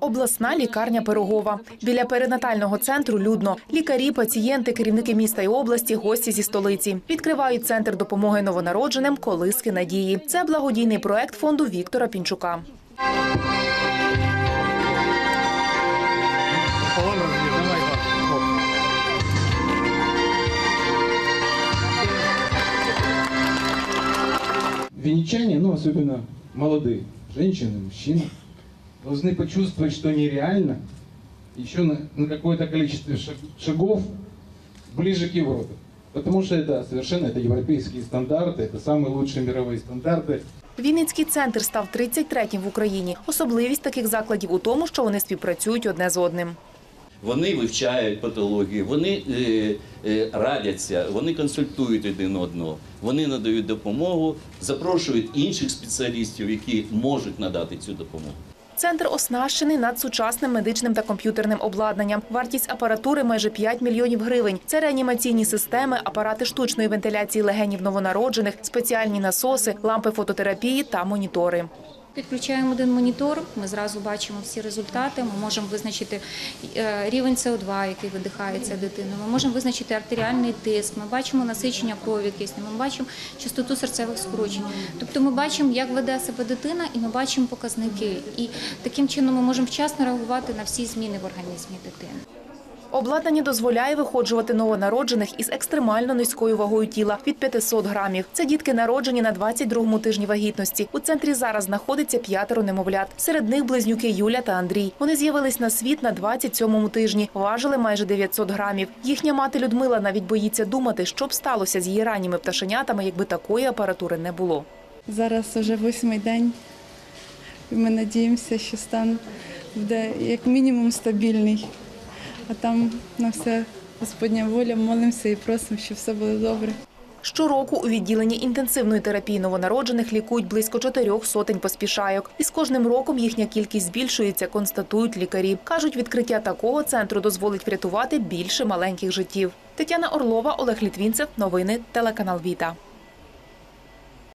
Обласна лікарня Пирогова. Біля перинатального центру людно. Лікарі, пацієнти, керівники міста і області, гості зі столиці. Відкривають центр допомоги новонародженим колиски надії. Це благодійний проект фонду Віктора Пінчука. Венечане, ну особенно молодые, женщины, мужчины, должны почувствовать, что нереально еще на, на какое-то количество шаг- шагов ближе к Европе. Потому что это совершенно это европейские стандарты, это самые лучшие мировые стандарты. Вінницький центр став 33-м в Україні. Особливість таких закладів у тому, що вони співпрацюють одне з одним. Вони вивчають патологію, вони е, е, радяться, вони консультують один одного, вони надають допомогу, запрошують інших спеціалістів, які можуть надати цю допомогу. Центр оснащений надсучасним медичним та комп'ютерним обладнанням. Вартість апаратури майже 5 мільйонів гривень. Це реанімаційні системи, апарати штучної вентиляції легенів новонароджених, спеціальні насоси, лампи фототерапії та монітори. Підключаємо один монітор, ми зразу бачимо всі результати. Ми можемо визначити е, рівень СО2, який видихається дитина. Ми можемо визначити артеріальний тиск. Ми бачимо насичення крові киснем, Ми бачимо частоту серцевих скорочень. Тобто, ми бачимо, як веде себе дитина, і ми бачимо показники. І таким чином ми можемо вчасно реагувати на всі зміни в організмі дитини. Обладнання дозволяє виходжувати новонароджених із екстремально низькою вагою тіла від 500 грамів. Це дітки народжені на 22-му тижні вагітності. У центрі зараз знаходиться п'ятеро немовлят. Серед них близнюки Юля та Андрій. Вони з'явились на світ на 27-му тижні, важили майже 900 грамів. Їхня мати Людмила навіть боїться думати, що б сталося з її ранніми пташенятами, якби такої апаратури не було. Зараз вже восьмий день. І ми надіємося, що стан буде як мінімум стабільний. А там на все Господня воля, молимося і просимо, щоб все було добре. Щороку у відділенні інтенсивної терапії новонароджених лікують близько чотирьох сотень поспішайок. І з кожним роком їхня кількість збільшується, констатують лікарі. Кажуть, відкриття такого центру дозволить врятувати більше маленьких життів. Тетяна Орлова, Олег Літвінцев. Новини телеканал Віта.